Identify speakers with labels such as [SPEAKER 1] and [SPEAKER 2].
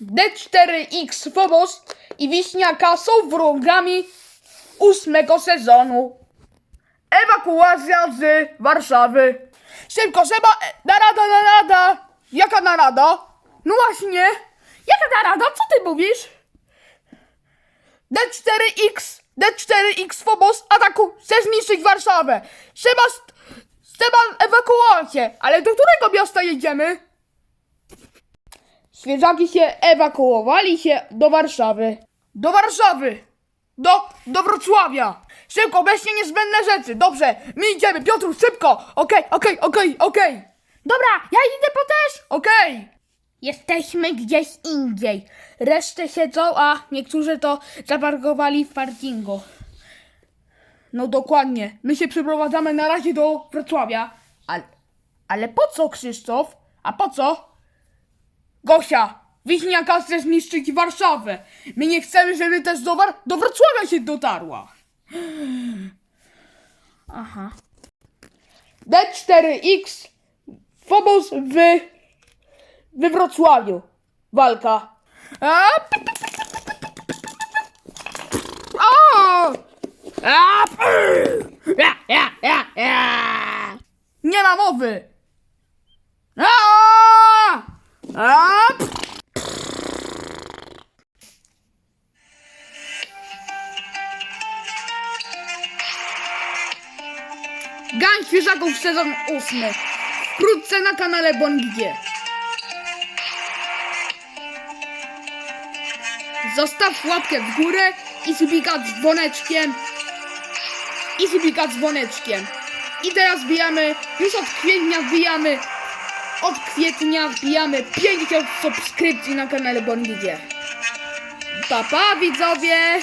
[SPEAKER 1] D4X Phobos i Wiśniaka są wrogami ósmego sezonu. Ewakuacja z Warszawy. Szybko, trzeba... e, Narada, narada! Jaka narada? No właśnie. Jaka narada? Co ty mówisz? D4X, D4X Phobos ataku chce zniszczyć Warszawę. Trzeba... Trzeba ewakuację. Ale do którego miasta jedziemy? Świeżaki się ewakuowali się do Warszawy. Do Warszawy! Do, do Wrocławia! Szybko, weźcie niezbędne rzeczy. Dobrze, my idziemy. Piotr, szybko! Okej, okej, okej, okej. Dobra, ja idę po też. Okej. Jesteśmy gdzieś indziej. Resztę siedzą, a niektórzy to zaparkowali w parkingu. No dokładnie. My się przeprowadzamy na razie do Wrocławia. Ale, ale po co, Krzysztof? A po co? Gosia, Wiśniaka chce zniszczyć Warszawę. My nie chcemy, żeby też do, War- do Wrocławia się dotarła. Aha. D4X Phobos w, we Wrocławiu. Walka. A, Nie ma mowy. A! A! Gang świeżaków sezon ósmy. Wkrótce na kanale Bongidzie. Zostaw łapkę w górę i subika dzwoneczkiem. I subika dzwoneczkiem. I teraz wbijamy, już od kwietnia wbijamy, od kwietnia wbijamy 50 subskrypcji na kanale Bongidzie. Pa, pa widzowie!